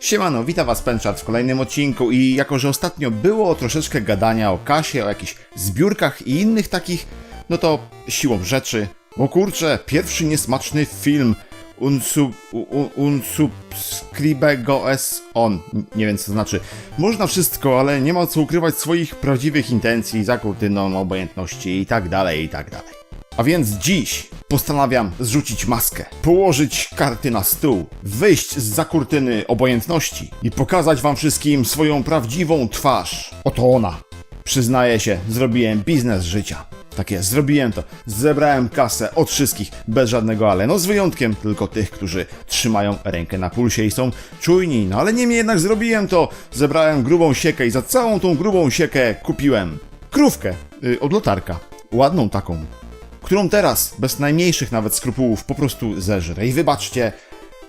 Siemano, witam was Penczat w kolejnym odcinku i jako, że ostatnio było troszeczkę gadania o kasie, o jakichś zbiórkach i innych takich, no to siłą rzeczy, o kurczę, pierwszy niesmaczny film unsub, un, unsubscribego es on, nie wiem co to znaczy. Można wszystko, ale nie ma co ukrywać swoich prawdziwych intencji za kurtyną, obojętności i tak dalej, i tak dalej. A więc dziś postanawiam zrzucić maskę, położyć karty na stół, wyjść z za kurtyny obojętności i pokazać wam wszystkim swoją prawdziwą twarz. Oto ona. Przyznaję się, zrobiłem biznes życia. Tak jest, zrobiłem to. Zebrałem kasę od wszystkich, bez żadnego ale. No z wyjątkiem tylko tych, którzy trzymają rękę na pulsie i są czujni. No ale niemniej jednak zrobiłem to. Zebrałem grubą siekę i za całą tą grubą siekę kupiłem krówkę yy, od lotarka. Ładną taką, którą teraz, bez najmniejszych nawet skrupułów, po prostu zeżrę. I wybaczcie,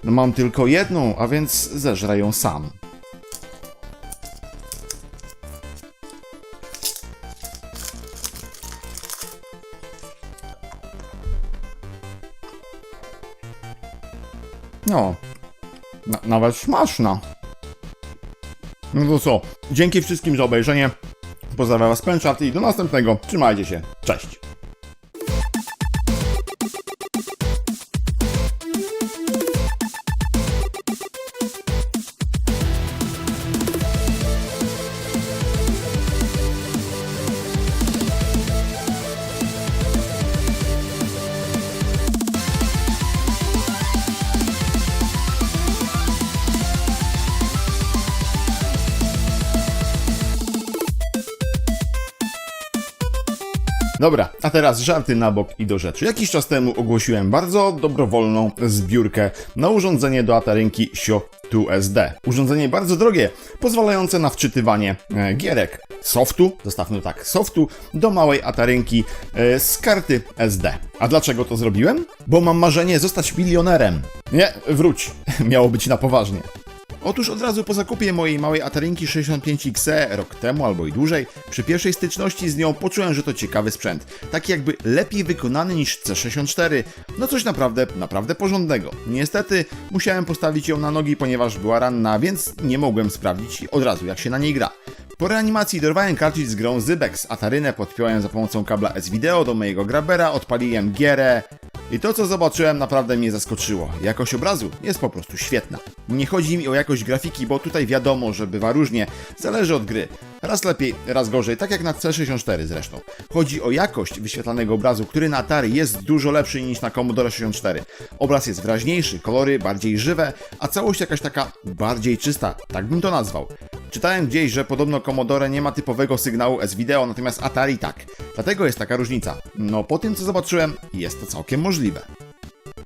no mam tylko jedną, a więc zeżrę ją sam. No, na, nawet smaczna. No to co, dzięki wszystkim za obejrzenie. Pozdrawiam was Pęczat i do następnego. Trzymajcie się. Cześć. Dobra, a teraz żarty na bok i do rzeczy. Jakiś czas temu ogłosiłem bardzo dobrowolną zbiórkę na urządzenie do atarynki Sio 2SD. Urządzenie bardzo drogie, pozwalające na wczytywanie e, gierek, softu, zostawmy tak, softu do małej atarynki e, z karty SD. A dlaczego to zrobiłem? Bo mam marzenie zostać milionerem. Nie, wróć, miało być na poważnie. Otóż od razu po zakupie mojej małej Atarynki 65XE rok temu albo i dłużej, przy pierwszej styczności z nią poczułem, że to ciekawy sprzęt. Taki jakby lepiej wykonany niż C64. No coś naprawdę, naprawdę porządnego. Niestety musiałem postawić ją na nogi, ponieważ była ranna, więc nie mogłem sprawdzić od razu jak się na niej gra. Po reanimacji dorwałem kartridż z grą Zybex, Atarynę podpiąłem za pomocą kabla S-Video do mojego grabera, odpaliłem gierę, i to, co zobaczyłem, naprawdę mnie zaskoczyło. Jakość obrazu jest po prostu świetna. Nie chodzi mi o jakość grafiki, bo tutaj wiadomo, że bywa różnie. Zależy od gry. Raz lepiej, raz gorzej, tak jak na C64 zresztą. Chodzi o jakość wyświetlanego obrazu, który na Atari jest dużo lepszy niż na Commodore 64. Obraz jest wyraźniejszy, kolory bardziej żywe, a całość jakaś taka bardziej czysta, tak bym to nazwał. Czytałem gdzieś, że podobno Commodore nie ma typowego sygnału S-Video, natomiast Atari tak. Dlatego jest taka różnica. No po tym co zobaczyłem, jest to całkiem możliwe.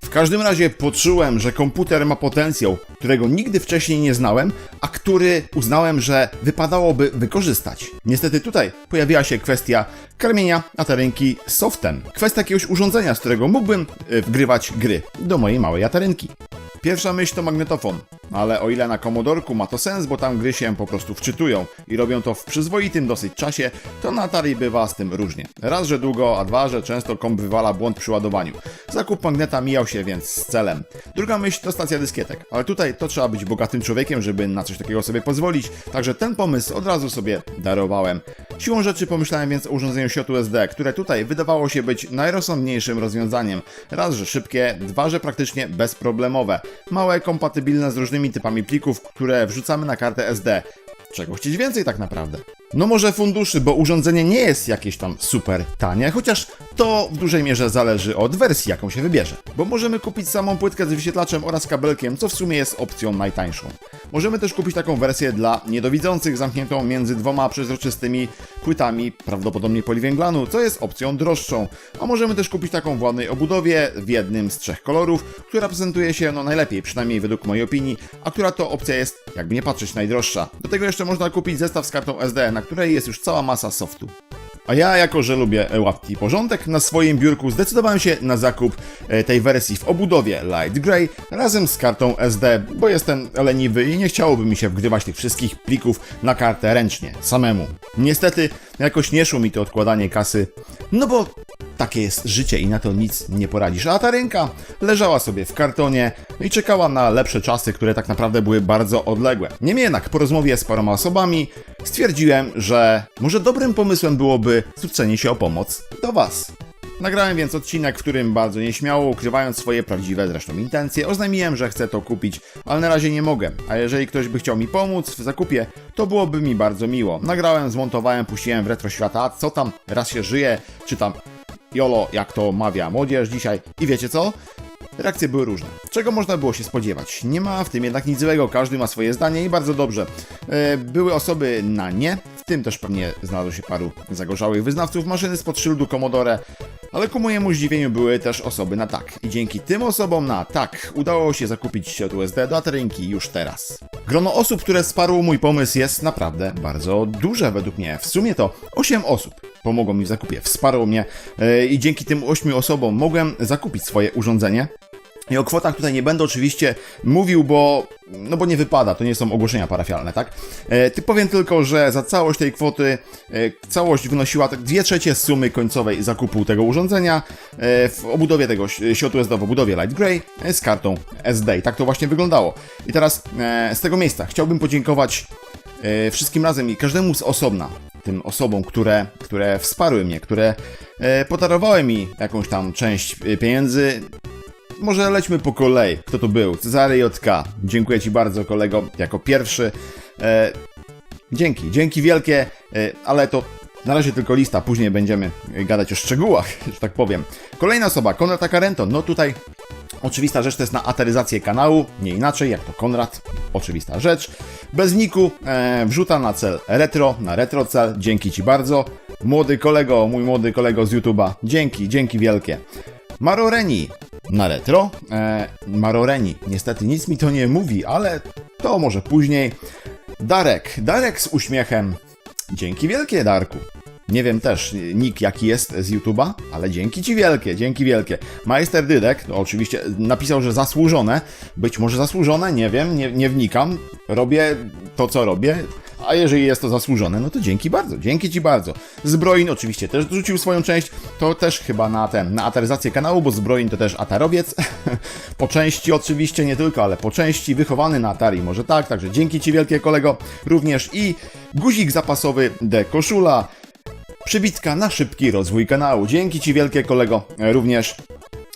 W każdym razie poczułem, że komputer ma potencjał, którego nigdy wcześniej nie znałem, a który uznałem, że wypadałoby wykorzystać. Niestety tutaj pojawiła się kwestia karmienia atarynki softem. Kwestia jakiegoś urządzenia, z którego mógłbym y, wgrywać gry do mojej małej atarynki. Pierwsza myśl to magnetofon, ale o ile na Commodorku ma to sens, bo tam gry się po prostu wczytują i robią to w przyzwoitym dosyć czasie, to na Atari bywa z tym różnie. Raz, że długo, a dwa, że często komp wywala błąd przy ładowaniu. Zakup magneta mijał się więc z celem. Druga myśl to stacja dyskietek, ale tutaj to trzeba być bogatym człowiekiem, żeby na coś takiego sobie pozwolić, także ten pomysł od razu sobie darowałem. Siłą rzeczy pomyślałem więc o urządzeniu siotu SD, które tutaj wydawało się być najrozsądniejszym rozwiązaniem. Raz, że szybkie, dwa, że praktycznie bezproblemowe. Małe, kompatybilne z różnymi typami plików, które wrzucamy na kartę SD. Czego chcieć więcej tak naprawdę? No może funduszy, bo urządzenie nie jest jakieś tam super tanie, chociaż to w dużej mierze zależy od wersji, jaką się wybierze. Bo możemy kupić samą płytkę z wyświetlaczem oraz kabelkiem, co w sumie jest opcją najtańszą. Możemy też kupić taką wersję dla niedowidzących, zamkniętą między dwoma przezroczystymi płytami, prawdopodobnie poliwęglanu, co jest opcją droższą. A możemy też kupić taką w ładnej obudowie, w jednym z trzech kolorów, która prezentuje się no najlepiej, przynajmniej według mojej opinii, a która to opcja jest, jakby nie patrzeć, najdroższa. Do tego jeszcze można kupić zestaw z kartą SD, na której jest już cała masa softu. A ja, jako że lubię łatki i porządek, na swoim biurku zdecydowałem się na zakup e, tej wersji w obudowie Light Grey razem z kartą SD, bo jestem leniwy i nie chciałoby mi się wgrywać tych wszystkich plików na kartę ręcznie, samemu. Niestety, jakoś nie szło mi to odkładanie kasy, no bo takie jest życie i na to nic nie poradzisz. A ta ręka leżała sobie w kartonie i czekała na lepsze czasy, które tak naprawdę były bardzo odległe. Niemniej jednak po rozmowie z paroma osobami stwierdziłem, że może dobrym pomysłem byłoby zwrócenie się o pomoc do Was. Nagrałem więc odcinek, w którym bardzo nieśmiało, ukrywając swoje prawdziwe zresztą intencje, oznajmiłem, że chcę to kupić, ale na razie nie mogę. A jeżeli ktoś by chciał mi pomóc w zakupie, to byłoby mi bardzo miło. Nagrałem, zmontowałem, puściłem w retro świata, co tam raz się żyje, czy tam YOLO, jak to mawia młodzież dzisiaj. I wiecie co? Reakcje były różne. Czego można było się spodziewać? Nie ma w tym jednak nic złego, każdy ma swoje zdanie i bardzo dobrze. E, Były osoby na nie, w tym też pewnie znalazło się paru zagorzałych wyznawców maszyny spod szyldu Commodore, ale ku mojemu zdziwieniu były też osoby na tak. I dzięki tym osobom na tak udało się zakupić od USD do Atarynki już teraz. Grono osób, które wsparło mój pomysł jest naprawdę bardzo duże według mnie. W sumie to 8 osób pomogło mi w zakupie, wsparło mnie e, i dzięki tym 8 osobom mogłem zakupić swoje urządzenie. I o kwotach tutaj nie będę oczywiście mówił, bo, no bo nie wypada, to nie są ogłoszenia parafialne, tak? E, ty powiem tylko, że za całość tej kwoty, e, całość wynosiła tak 2 trzecie sumy końcowej zakupu tego urządzenia e, w obudowie tego środku SD, w obudowie Light Grey e, z kartą SD. I tak to właśnie wyglądało. I teraz e, z tego miejsca chciałbym podziękować e, wszystkim razem i każdemu z osobna, tym osobom, które, które wsparły mnie, które e, podarowały mi jakąś tam część e, pieniędzy, może lećmy po kolei. Kto to był? Cezary JK. Dziękuję Ci bardzo, kolego, jako pierwszy. E, dzięki, dzięki wielkie, e, ale to na razie tylko lista, później będziemy gadać o szczegółach, że tak powiem. Kolejna osoba, Konrad Akarento. No tutaj Oczywista rzecz to jest na ateryzację kanału, nie inaczej jak to Konrad, oczywista rzecz. Bez niku e, wrzuta na cel retro, na retro cel, dzięki Ci bardzo. Młody kolego, mój młody kolego z YouTube'a, dzięki, dzięki wielkie. Maroreni na retro. E, Maroreni, niestety nic mi to nie mówi, ale to może później. Darek, Darek z uśmiechem. Dzięki wielkie, Darku. Nie wiem też nick jaki jest z YouTube'a, ale dzięki Ci wielkie, dzięki wielkie. Majster Dydek, no oczywiście napisał, że zasłużone. Być może zasłużone, nie wiem, nie, nie wnikam. Robię to, co robię. A jeżeli jest to zasłużone, no to dzięki bardzo, dzięki Ci bardzo. Zbrojin oczywiście też dorzucił swoją część, to też chyba na ten, na ataryzację kanału, bo Zbrojin to też atarowiec. po części oczywiście, nie tylko, ale po części, wychowany na Atari, może tak, także dzięki Ci wielkie kolego. Również i guzik zapasowy de koszula, przybitka na szybki rozwój kanału. Dzięki Ci wielkie kolego również.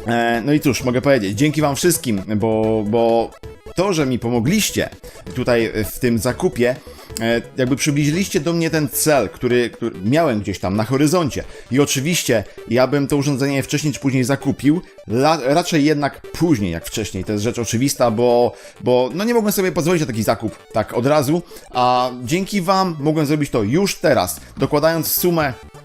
E, no i cóż, mogę powiedzieć, dzięki Wam wszystkim, bo, bo to, że mi pomogliście tutaj w tym zakupie, e, jakby przybliżyliście do mnie ten cel, który, który miałem gdzieś tam na horyzoncie. I oczywiście ja bym to urządzenie wcześniej czy później zakupił, la, raczej jednak później jak wcześniej. To jest rzecz oczywista, bo, bo no nie mogłem sobie pozwolić na taki zakup tak od razu, a dzięki Wam mogłem zrobić to już teraz, dokładając sumę e,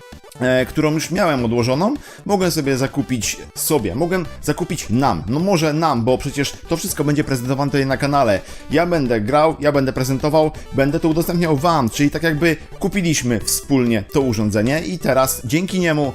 którą już miałem odłożoną, mogłem sobie zakupić sobie, mogłem zakupić nam, no może nam, bo przecież to wszystko będzie prezentowane tutaj na kanale. Ja będę grał, ja będę prezentował, będę to udostępniał wam, czyli tak jakby kupiliśmy wspólnie to urządzenie i teraz dzięki niemu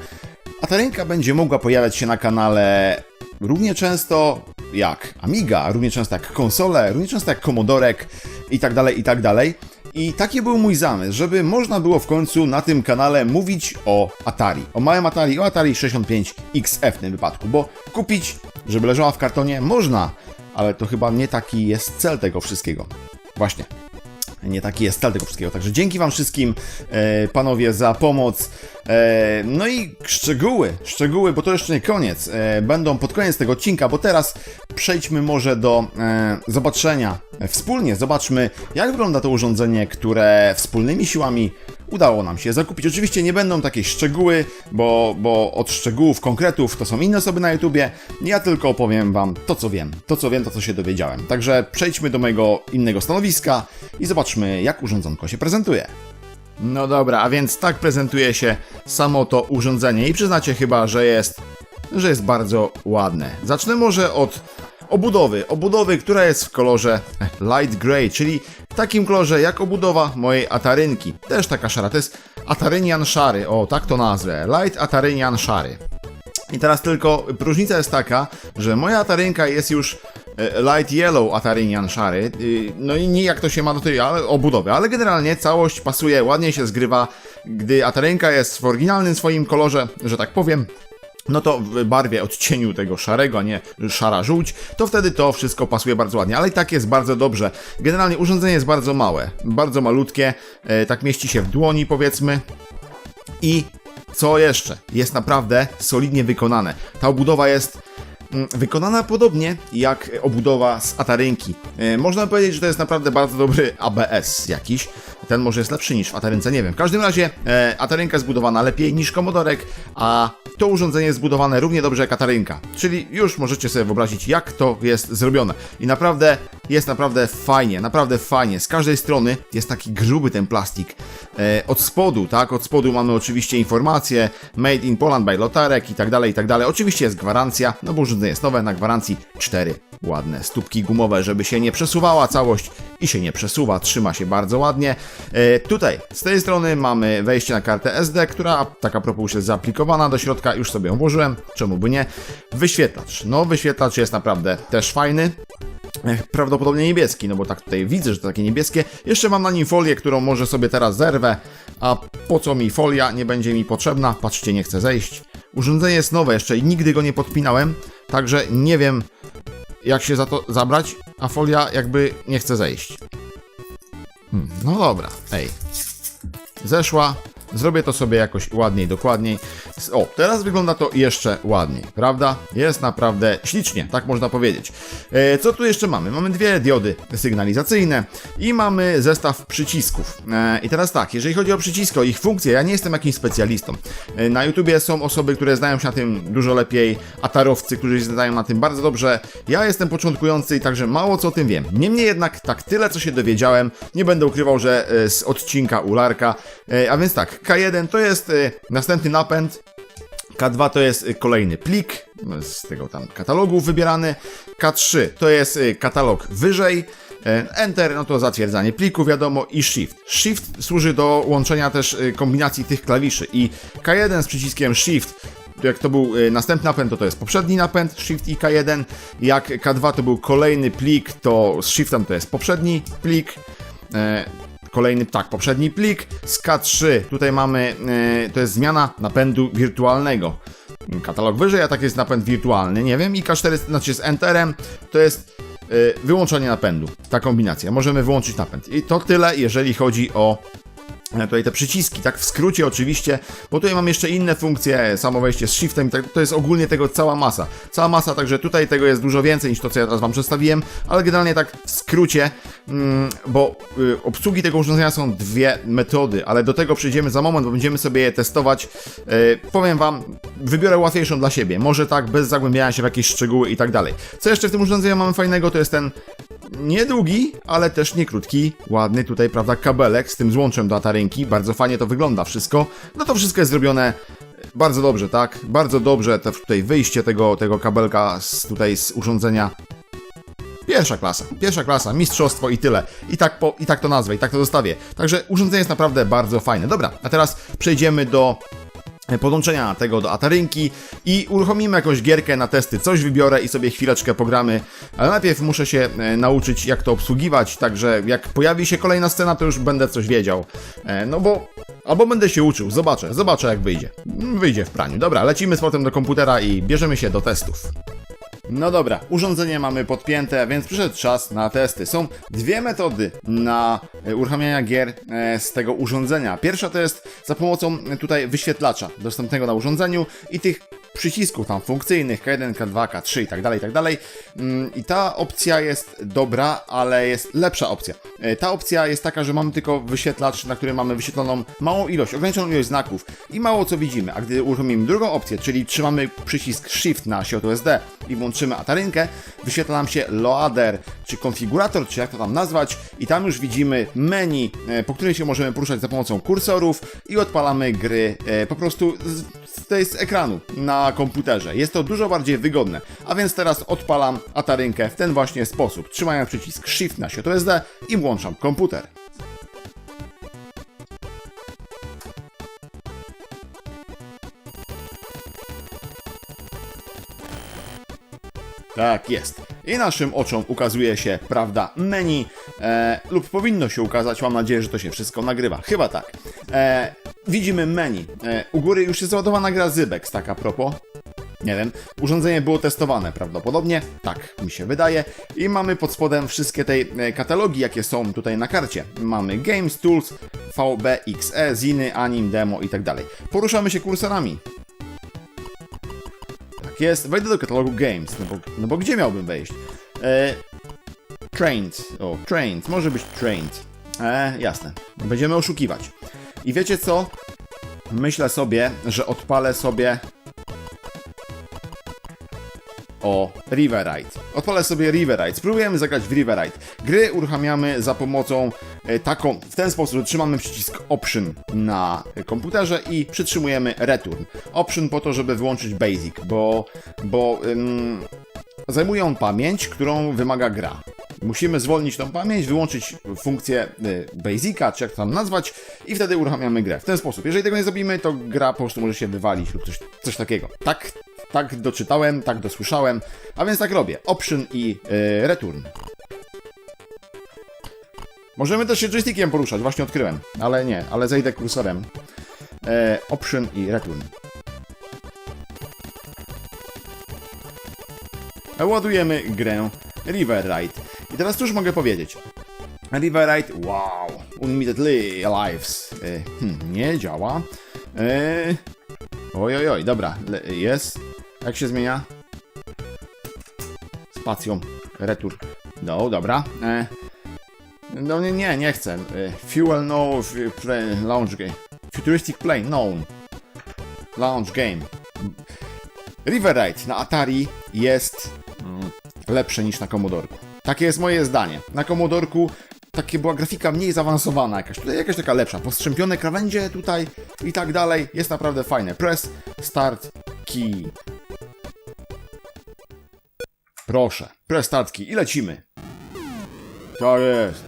a ta ręka będzie mogła pojawiać się na kanale równie często jak Amiga, równie często jak konsole, równie często jak Commodorek i tak dalej, i tak dalej. I taki był mój zamysł, żeby można było w końcu na tym kanale mówić o Atari. O małym Atari, o Atari 65XF w tym wypadku, bo kupić, żeby leżała w kartonie, można, ale to chyba nie taki jest cel tego wszystkiego. Właśnie. Nie taki jest cel tego wszystkiego. Także dzięki Wam wszystkim, e, panowie, za pomoc. E, no i szczegóły, szczegóły, bo to jeszcze nie koniec. E, będą pod koniec tego odcinka, bo teraz przejdźmy może do e, zobaczenia. Wspólnie zobaczmy, jak wygląda to urządzenie, które wspólnymi siłami udało nam się zakupić. Oczywiście nie będą takie szczegóły, bo, bo od szczegółów, konkretów to są inne osoby na YouTubie. Ja tylko opowiem Wam to, co wiem. To, co wiem, to, co się dowiedziałem. Także przejdźmy do mojego innego stanowiska i zobaczmy, jak urządzonko się prezentuje. No dobra, a więc tak prezentuje się samo to urządzenie i przyznacie chyba, że jest, że jest bardzo ładne. Zacznę może od obudowy. Obudowy, która jest w kolorze light grey, czyli w takim kolorze jak obudowa mojej atarynki. Też taka szara, to jest atarynian szary, o tak to nazwę. Light atarynian szary. I teraz tylko różnica jest taka, że moja atarynka jest już e, light yellow atarynian szary. y, No i nie jak to się ma do tej obudowy, ale generalnie całość pasuje, ładnie się zgrywa, gdy atarynka jest w oryginalnym swoim kolorze, że tak powiem. No to w barwie odcieniu tego szarego, a nie szara żółć, to wtedy to wszystko pasuje bardzo ładnie, ale i tak jest bardzo dobrze. Generalnie urządzenie jest bardzo małe, bardzo malutkie, e, tak mieści się w dłoni powiedzmy i co jeszcze? Jest naprawdę solidnie wykonane. Ta obudowa jest wykonana podobnie jak obudowa z Atarynki. E, Można powiedzieć, że to jest naprawdę bardzo dobry ABS jakiś. Ten może jest lepszy niż w Atarynce, nie wiem. W każdym razie e, Atarynka jest zbudowana lepiej niż Komodorek, a to urządzenie jest zbudowane równie dobrze jak Atarynka. Czyli już możecie sobie wyobrazić, jak to jest zrobione. I naprawdę jest naprawdę fajnie, naprawdę fajnie. Z każdej strony jest taki gruby ten plastik. E, od spodu, tak? Od spodu mamy oczywiście informacje Made in Poland by Lotarek i tak dalej, i tak dalej. Oczywiście jest gwarancja, no bo urządzenie jest nowe, na gwarancji cztery ładne stópki gumowe, żeby się nie przesuwała całość i się nie przesuwa, trzyma się bardzo ładnie. E, tutaj, z tej strony mamy wejście na kartę SD, która tak a propos jest zaaplikowana do środka, już sobie ją włożyłem, czemu by nie. Wyświetlacz, no wyświetlacz jest naprawdę też fajny. Prawdopodobnie niebieski, no bo tak tutaj widzę, że to takie niebieskie. Jeszcze mam na nim folię, którą może sobie teraz zerwę. A po co mi folia? Nie będzie mi potrzebna. Patrzcie, nie chcę zejść. Urządzenie jest nowe jeszcze i nigdy go nie podpinałem, także nie wiem jak się za to zabrać, a folia jakby nie chce zejść. Hmm, no dobra, ej. Zeszła. Zrobię to sobie jakoś ładniej, dokładniej. O, teraz wygląda to jeszcze ładniej, prawda? Jest naprawdę ślicznie, tak można powiedzieć. E, co tu jeszcze mamy? Mamy dwie diody sygnalizacyjne i mamy zestaw przycisków. E, I teraz tak, jeżeli chodzi o przycisko, ich funkcje, ja nie jestem jakimś specjalistą. E, na YouTubie są osoby, które znają się na tym dużo lepiej, atarowcy, którzy się znają na tym bardzo dobrze. Ja jestem początkujący i także mało co o tym wiem. Niemniej jednak, tak tyle co się dowiedziałem, nie będę ukrywał, że e, z odcinka Ularka. E, a więc tak, K1 to jest e, następny napęd, K2 to jest y, kolejny plik z tego tam katalogu wybierany. K3 to jest y, katalog wyżej. Enter no to zatwierdzanie pliku, wiadomo, i Shift. Shift służy do łączenia też y, kombinacji tych klawiszy i K1 z przyciskiem Shift jak to był y, następny napęd, to to jest poprzedni napęd, Shift i K1. Jak K2 to był kolejny plik, to z Shiftem to jest poprzedni plik. Kolejny, tak, poprzedni plik. Z K3 tutaj mamy, e, to jest zmiana napędu wirtualnego. Katalog wyżej, a tak jest napęd wirtualny, nie wiem. I K4, znaczy z Enterem, to jest e, wyłączenie napędu. Ta kombinacja. Możemy wyłączyć napęd. I to tyle, jeżeli chodzi o Tutaj te przyciski, tak w skrócie oczywiście, bo tutaj mam jeszcze inne funkcje, samo wejście z shiftem tak, to jest ogólnie tego cała masa. Cała masa, także tutaj tego jest dużo więcej niż to, co ja teraz wam przedstawiłem, ale generalnie tak w skrócie, mm, bo y, obsługi tego urządzenia są dwie metody, ale do tego przejdziemy za moment, bo będziemy sobie je testować. Y, powiem wam, wybiorę łatwiejszą dla siebie, może tak, bez zagłębiania się w jakieś szczegóły i tak dalej. Co jeszcze w tym urządzeniu mamy fajnego, to jest ten niedługi, ale też nie krótki, ładny tutaj, prawda, kabelek z tym złączem do atarynki. Bardzo fajnie to wygląda wszystko. No to wszystko jest zrobione bardzo dobrze, tak? Bardzo dobrze te tutaj wyjście tego, tego kabelka z, tutaj z urządzenia. Pierwsza klasa, pierwsza klasa, mistrzostwo i tyle. I tak, po, I tak to nazwę, i tak to zostawię. Także urządzenie jest naprawdę bardzo fajne. Dobra, a teraz przejdziemy do podłączenia tego do Atarynki i uruchomimy jakąś gierkę na testy. Coś wybiorę i sobie chwileczkę pogramy, ale najpierw muszę się e, nauczyć jak to obsługiwać, także jak pojawi się kolejna scena, to już będę coś wiedział. E, no bo... Albo będę się uczył, zobaczę, zobaczę jak wyjdzie. Wyjdzie w praniu. Dobra, lecimy z potem do komputera i bierzemy się do testów. No dobra, urządzenie mamy podpięte, więc przyszedł czas na testy. Są dwie metody na e, uruchamiania gier e, z tego urządzenia. Pierwsza to jest za pomocą e, tutaj wyświetlacza dostępnego na urządzeniu i tych przycisków tam funkcyjnych K1, K2, K3 i tak dalej, i tak dalej. Mm, I ta opcja jest dobra, ale jest lepsza opcja. Ta opcja jest taka, że mamy tylko wyświetlacz, na którym mamy wyświetloną małą ilość, ograniczoną ilość znaków i mało co widzimy. A gdy uruchomimy drugą opcję, czyli trzymamy przycisk Shift na środku SD i włączymy atarynkę, wyświetla nam się loader, czy konfigurator, czy jak to tam nazwać i tam już widzimy menu, e, po którym się możemy poruszać za pomocą kursorów i odpalamy gry e, po prostu z, z, z ekranu na komputerze. Jest to dużo bardziej wygodne. A więc teraz odpalam atarynkę w ten właśnie sposób, trzymając przycisk Shift na środku SD i włączam komputer. Tak jest. I naszym oczom ukazuje się, prawda, menu e, lub powinno się ukazać. Mam nadzieję, że to się wszystko nagrywa. Chyba tak. E, widzimy menu. E, u góry już jest załadowana gra Zybex, tak a propos. Nie wiem. Urządzenie było testowane prawdopodobnie, tak mi się wydaje. I mamy pod spodem wszystkie te e, katalogi, jakie są tutaj na karcie. Mamy Games, Tools, VBXE, Ziny, Anim, Demo i tak dalej. Poruszamy się kursorami. Jest. Wejdę do katalogu Games, no bo, no bo gdzie miałbym wejść? E, trained. O, trained. Może być trained. E, jasne. Będziemy oszukiwać. I wiecie co? Myślę sobie, że odpalę sobie o Riverite. Odpalę sobie Riverite. Spróbujemy zagrać w Riverite. Gry uruchamiamy za pomocą e, taką, w ten sposób, że trzymamy przycisk Option na komputerze i przytrzymujemy Return. Option po to, żeby wyłączyć Basic, bo, bo ym, zajmuje on pamięć, którą wymaga gra. Musimy zwolnić tą pamięć, wyłączyć funkcję y, Basica, czy jak to tam nazwać, i wtedy uruchamiamy grę. W ten sposób. Jeżeli tego nie zrobimy, to gra po prostu może się wywalić lub coś, coś takiego. Tak, tak doczytałem, tak dosłyszałem, a więc tak robię. Option i y, Return. Możemy też się joystickiem poruszać, właśnie odkryłem. Ale nie, ale zejdę kursorem. E, option i Return. Ładujemy grę River Ride. I teraz cóż mogę powiedzieć? River Ride, wow, Unlimited li- Lives. E, hmm, nie działa. E, oj, oj, oj, dobra, jest. Jak się zmienia? Spacją, retur. No, dobra. E, no nie, nie, nie chcę. E, fuel no, play, launch game. Futuristic plane, no. Launch game. River Ride na Atari jest mm, lepsze niż na Commodorku. Takie jest moje zdanie. Na Commodorku takie była grafika mniej zaawansowana jakaś. Tutaj jakaś taka lepsza. Postrzępione krawędzie tutaj i tak dalej. Jest naprawdę fajne. Press, start, key. Proszę. Key. I lecimy. To jest.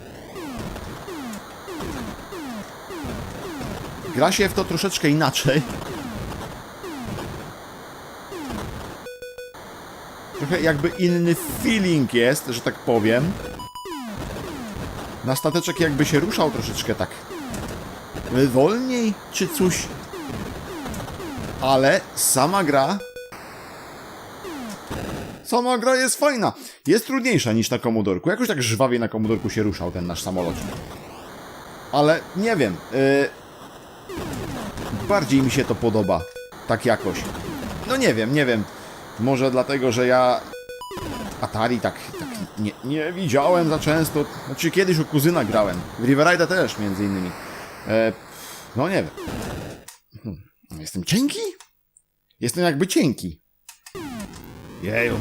Gra się w to troszeczkę inaczej. Trochę jakby inny feeling jest, że tak powiem. Na stateczek jakby się ruszał troszeczkę tak wolniej, czy coś. Ale sama gra... Sama gra jest fajna. Jest trudniejsza niż na Commodorku. Jakoś tak żwawie na Commodorku się ruszał ten nasz samolocik. Ale nie wiem. Yy... Bardziej mi się to podoba. Tak jakoś. No nie wiem, nie wiem. Może dlatego, że ja Atari tak, tak nie, nie widziałem za często. Znaczy kiedyś u kuzyna grałem. W Riverida też między innymi. E, no nie wiem. Hmm. Jestem cienki? Jestem jakby cienki. Jeju.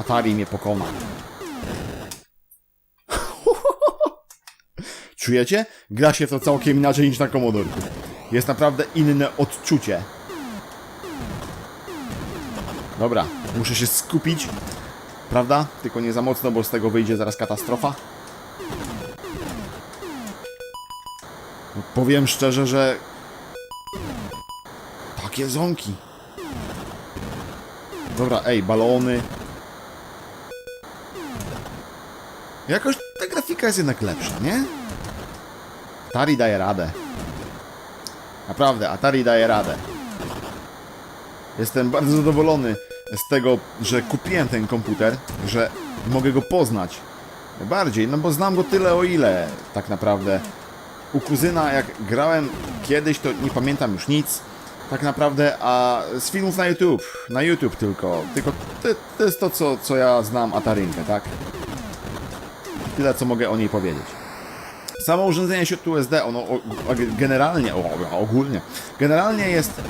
Atari mnie pokona. Czujecie? Gra się to całkiem inaczej niż na Commodorku. Jest naprawdę inne odczucie. Dobra, muszę się skupić. Prawda? Tylko nie za mocno, bo z tego wyjdzie zaraz katastrofa. Powiem szczerze, że... Takie ząki. Dobra, ej, balony. Jakoś ta grafika jest jednak lepsza, nie? Atari daje radę. Naprawdę, Atari daje radę. Jestem bardzo zadowolony z tego, że kupiłem ten komputer, że mogę go poznać bardziej, no bo znam go tyle o ile tak naprawdę. U kuzyna jak grałem kiedyś, to nie pamiętam już nic tak naprawdę, a z filmów na YouTube, na YouTube tylko, tylko to, to jest to, co, co ja znam Atarynkę, tak? Tyle, co mogę o niej powiedzieć. Samo urządzenie sieci USD, ono generalnie, ogólnie, generalnie jest e,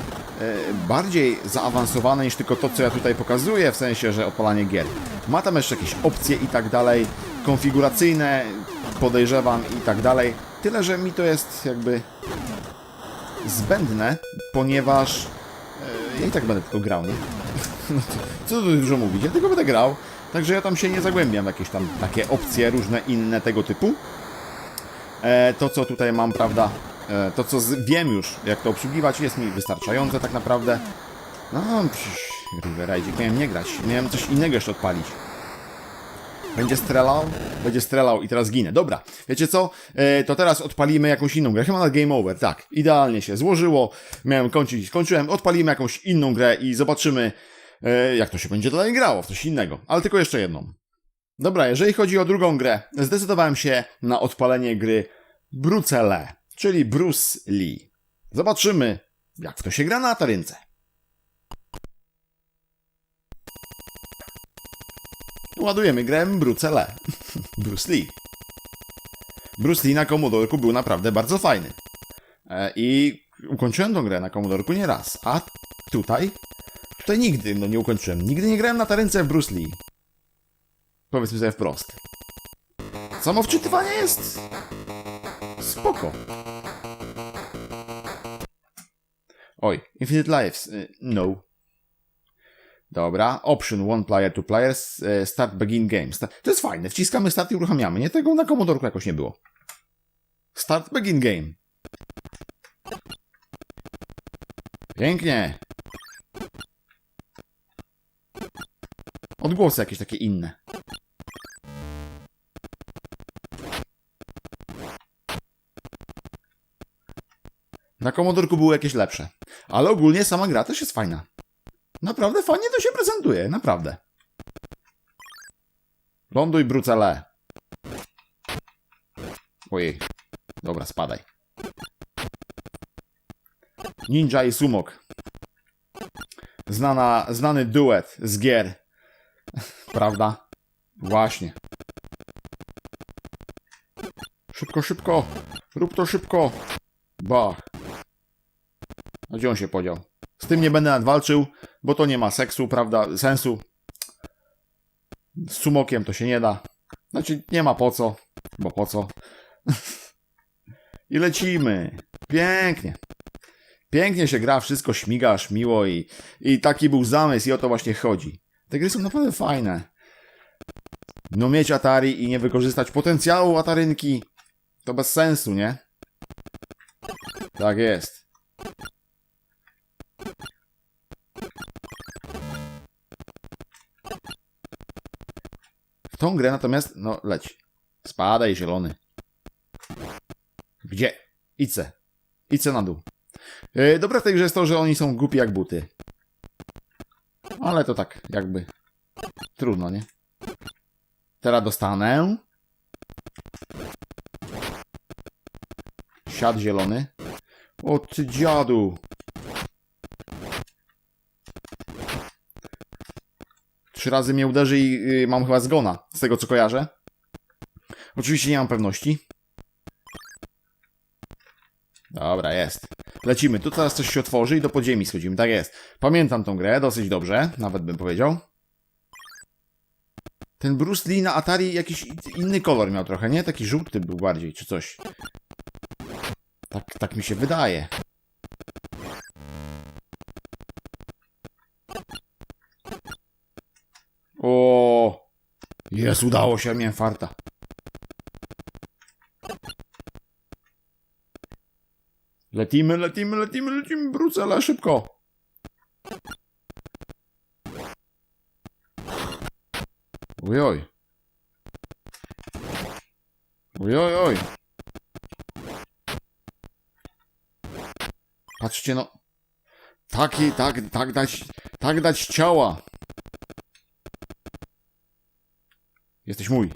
bardziej zaawansowane niż tylko to, co ja tutaj pokazuję, w sensie, że odpalanie gier. Ma tam jeszcze jakieś opcje i tak dalej, konfiguracyjne, podejrzewam i tak dalej. Tyle, że mi to jest jakby zbędne, ponieważ e, ja i tak będę tylko grał, nie? No co tu dużo mówić, ja tylko będę grał, także ja tam się nie zagłębiam w jakieś tam takie opcje różne inne tego typu. E, to, co tutaj mam, prawda, e, to, co z, wiem już, jak to obsługiwać, jest mi wystarczające tak naprawdę. No, przecież Riveride miałem nie grać, miałem coś innego jeszcze odpalić. Będzie strelał? Będzie strelał i teraz ginę. Dobra, wiecie co? E, to teraz odpalimy jakąś inną grę. Chyba na Game Over, tak. Idealnie się złożyło. Miałem kończyć, skończyłem. Odpalimy jakąś inną grę i zobaczymy, jak to się będzie dalej grało, w coś innego. Ale tylko jeszcze jedną. Dobra, jeżeli chodzi o drugą grę, zdecydowałem się na odpalenie gry Brucele, czyli Bruce Lee. Zobaczymy, jak w to się gra na Atarynce. Ładujemy grę Brucele. Bruce Lee. Bruce Lee na komodorku był naprawdę bardzo fajny. E, I ukończyłem tą grę na komodorku nie raz. A tutaj? Tutaj nigdy no nie ukończyłem. Nigdy nie grałem na tarynce w Bruce Lee. Powiedzmy sobie wprost. Samo wczytywanie jest... Spoko. Oj, Infinite Lives. y, No. Dobra, option one player, two players, e, start begin game. To jest fajne, wciskamy start i uruchamiamy. Nie, tego na komodorku jakoś nie było. Start begin game. Pięknie. Odgłosy jakieś takie inne. Na komodorku były jakieś lepsze. Ale ogólnie sama gra też jest fajna. Naprawdę fajnie to się prezentuje, naprawdę. Ląduj, brucele. Ojej. Dobra, spadaj. Ninja i Sumok. Znana, znany duet z gier. Prawda? Właśnie. Szybko, szybko. Rób to szybko. Bach. A gdzie on się podział? Z tym nie będę nadwalczył, bo to nie ma seksu, prawda? Sensu. Z sumokiem to się nie da. Znaczy, nie ma po co. Bo po co? I lecimy. Pięknie. Pięknie się gra, wszystko śmiga, miło i, i taki był zamysł i o to właśnie chodzi. Te gry są naprawdę fajne. No mieć Atari i nie wykorzystać potencjału Atarynki to bez sensu, nie? Tak jest. W tą grę natomiast, no leć. Spadaj, zielony. Gdzie? Ice. Ice na dół. Yy, dobre w tej grze jest to, że oni są głupi jak buty. Ale to tak, jakby. Trudno, nie? Teraz dostanę. Siad zielony. O ty dziadu. Trzy razy mnie uderzy i yy, mam chyba zgona, z tego co kojarzę. Oczywiście nie mam pewności. Dobra, jest. Lecimy. Tu teraz coś się otworzy i do podziemi schodzimy. Tak jest. Pamiętam tą grę dosyć dobrze, nawet bym powiedział. Ten Bruce Lee na Atari jakiś inny kolor miał trochę, nie? Taki żółty był bardziej, czy coś. Tak, tak mi się wydaje. O, Jest, udało się, miałem farta. Lecimy, lecimy, lecimy, lecimy, Brucela, szybko. Ojoj. Ojoj, oj. Patrzcie, no. Taki, tak, tak dać, tak dać ciała. Jesteś mój.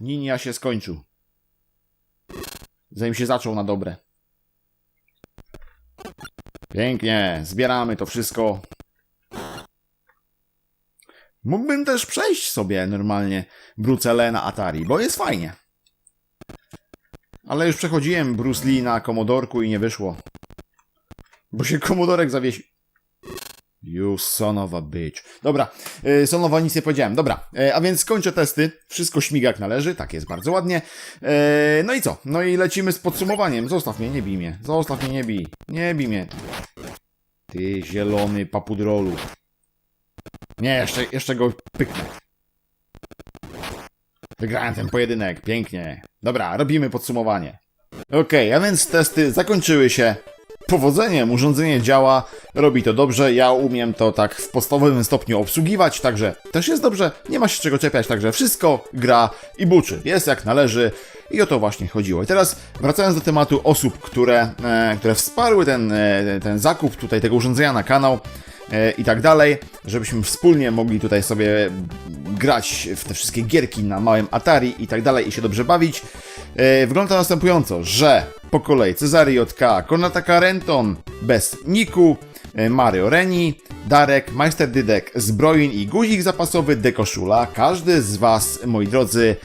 Ninia się skończył. Zanim się zaczął na dobre. Pięknie, zbieramy to wszystko. Mógłbym też przejść sobie normalnie Brucele na Atari, bo jest fajnie. Ale już przechodziłem Bruce Lee na komodorku i nie wyszło. Bo się komodorek zawiesił. You son of a bitch. Dobra, yy, nic nie powiedziałem. Dobra, yy, a więc kończę testy. Wszystko śmiga jak należy, tak jest bardzo ładnie. Yy, no i co? No i lecimy z podsumowaniem. Zostaw mnie, nie bij mnie. Zostaw mnie, nie bij. Nie bij mnie. Ty zielony papudrolu. Nie, jeszcze, jeszcze go pyknę. Wygrałem ten pojedynek, pięknie. Dobra, robimy podsumowanie. Okej, a więc testy zakończyły się powodzeniem. Urządzenie działa, robi to dobrze. Ja umiem to tak w podstawowym stopniu obsługiwać, także też jest dobrze. Nie ma się czego czepiać, także wszystko gra i buczy. Jest jak należy. I o to właśnie chodziło. I teraz wracając do tematu osób, które, e, które wsparły ten, e, ten zakup tutaj tego urządzenia na kanał e, i tak dalej, żebyśmy wspólnie mogli tutaj sobie grać w te wszystkie gierki na małym Atari i tak dalej i się dobrze bawić. E, Wygląda to następująco, że po kolei Cezary JK, Konataka Renton, bez Niku, e, Mario Reni, Darek, Majster Dydek, Zbrojin i guzik zapasowy Dekoszula. Każdy z Was, moi drodzy,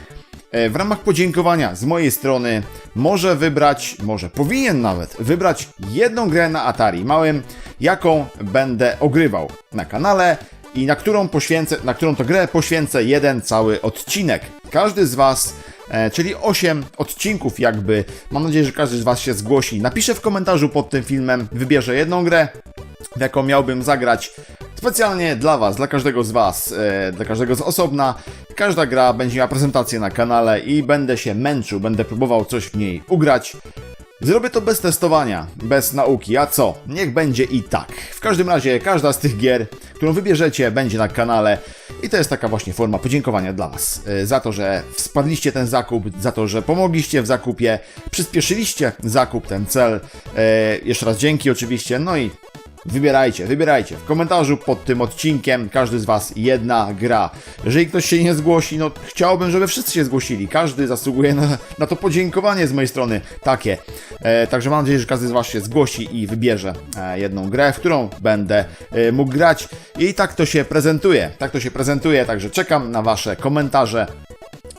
e, w ramach podziękowania z mojej strony może wybrać, może powinien nawet wybrać jedną grę na Atari małym, jaką będę ogrywał na kanale i na którą poświęcę, na którą to grę poświęcę jeden cały odcinek. Każdy z Was, czyli 8 odcinków jakby, mam nadzieję, że każdy z Was się zgłosi, napisze w komentarzu pod tym filmem, wybierze jedną grę, w jaką miałbym zagrać specjalnie dla Was, dla każdego z Was, e, dla każdego z osobna. Każda gra będzie miała prezentację na kanale i będę się męczył, będę próbował coś w niej ugrać. Zrobię to bez testowania, bez nauki, a co? Niech będzie i tak. W każdym razie każda z tych gier, którą wybierzecie, będzie na kanale i to jest taka właśnie forma podziękowania dla Was e, za to, że wsparliście ten zakup, za to, że pomogliście w zakupie, przyspieszyliście zakup, ten cel. E, Jeszcze raz dzięki oczywiście, no i Wybierajcie, wybierajcie. W komentarzu pod tym odcinkiem każdy z Was jedna gra. Jeżeli ktoś się nie zgłosi, no chciałbym, żeby wszyscy się zgłosili. Każdy zasługuje na, na to podziękowanie z mojej strony. Takie. E, także mam nadzieję, że każdy z Was się zgłosi i wybierze e, jedną grę, w którą będę e, mógł grać. I tak to się prezentuje. Tak to się prezentuje, także czekam na Wasze komentarze.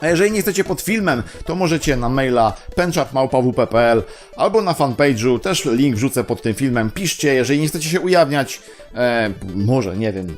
A jeżeli nie chcecie pod filmem, to możecie na maila penchatmałpawp.pl albo na fanpage'u, też link wrzucę pod tym filmem. Piszcie, jeżeli nie chcecie się ujawniać, e, może, nie wiem,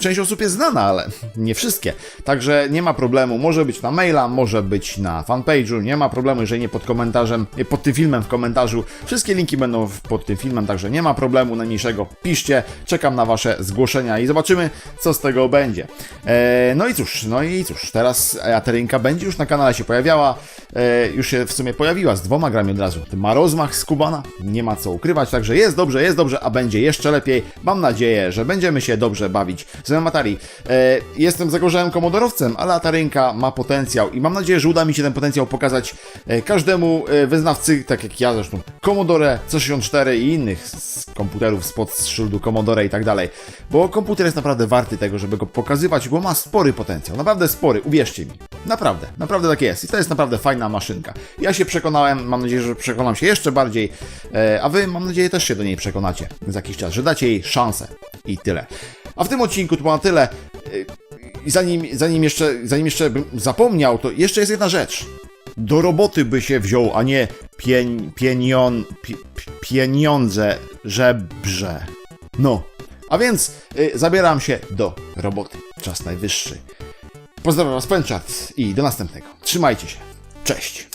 część osób jest znana, ale nie wszystkie. Także nie ma problemu, może być na maila, może być na fanpage'u, nie ma problemu, jeżeli nie pod komentarzem, pod tym filmem w komentarzu. Wszystkie linki będą pod tym filmem, także nie ma problemu najmniejszego. Piszcie, czekam na Wasze zgłoszenia i zobaczymy, co z tego będzie. E, no i cóż, no i cóż, teraz Aterynka będzie już na kanale się pojawiała, e, już się w sumie pojawiła z dwoma grami od razu. Ma rozmach z Kubana, nie ma co ukrywać, także jest dobrze, jest dobrze, a będzie jeszcze lepiej. Mam nadzieję, że będziemy się dobrze bawić z moją Atari. E, jestem zagorzałym komodorowcem, ale Atarynka ma potencjał i mam nadzieję, że uda mi się ten potencjał pokazać e, każdemu e, wyznawcy, tak jak ja zresztą, Commodore C64 i innych z komputerów spod szyldu Commodore i tak dalej. Bo komputer jest naprawdę warty tego, żeby go pokazywać, bo ma spory potencjał, naprawdę spory, uwierzcie mi. Naprawdę, naprawdę tak jest. I to jest naprawdę fajna maszynka. Ja się przekonałem, mam nadzieję, że przekonam się jeszcze bardziej, e, a wy mam nadzieję też się do niej przekonacie za jakiś czas, że dacie jej szansę. I tyle. A w tym odcinku to było na tyle. I zanim, zanim, jeszcze, zanim jeszcze bym zapomniał, to jeszcze jest jedna rzecz. Do roboty by się wziął, a nie pień, pienion, pi, pi- pieniądze, żebrze. No, a więc y, zabieram się do roboty. Czas najwyższy. Pozdrawiam Was, Pęczat i do następnego. Trzymajcie się. Cześć.